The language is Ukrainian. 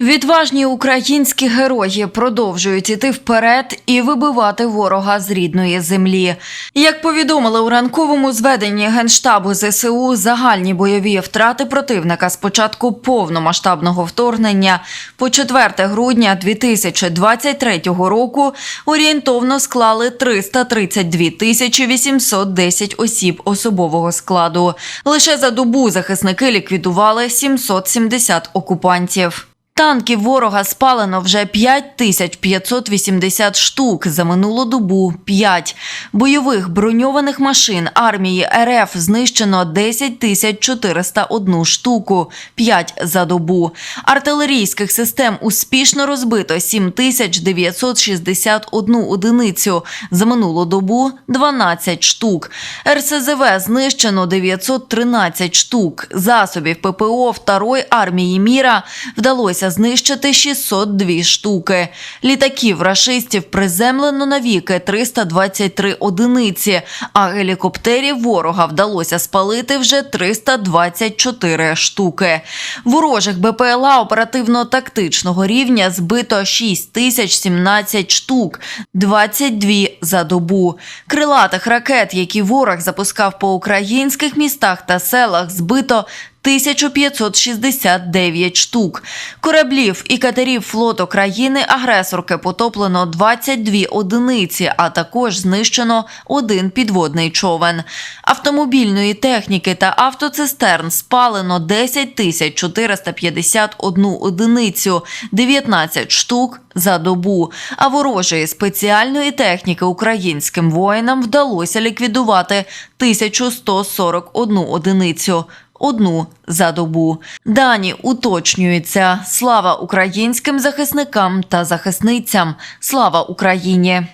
Відважні українські герої продовжують іти вперед і вибивати ворога з рідної землі. Як повідомили у ранковому зведенні генштабу ЗСУ, загальні бойові втрати противника з початку повномасштабного вторгнення по 4 грудня 2023 року орієнтовно склали 332 тисячі 810 осіб особового складу. Лише за добу захисники ліквідували 770 окупантів. Танків ворога спалено вже 5580 штук, за минулу добу 5. Бойових броньованих машин армії РФ знищено 10 401 штуку, 5 за добу. Артилерійських систем успішно розбито 7961 одиницю, за минулу добу 12 штук. РСЗВ знищено 913 штук. Засобів ППО Второї армії міра вдалося знищити 602 штуки. Літаків рашистів приземлено навіки 323 одиниці, а гелікоптерів ворога вдалося спалити вже 324 штуки. Ворожих БПЛА оперативно-тактичного рівня збито 6017 штук, 22 за добу. Крилатих ракет, які ворог запускав по українських містах та селах, збито 1569 штук. Кораблів і катерів флоту країни-агресорки потоплено 22 одиниці, а також знищено один підводний човен. Автомобільної техніки та автоцистерн спалено 10 тисяч 451 одиницю, 19 штук за добу. А ворожої спеціальної техніки українським воїнам вдалося ліквідувати 1141 одиницю. Одну за добу. Дані уточнюються. Слава українським захисникам та захисницям. Слава Україні!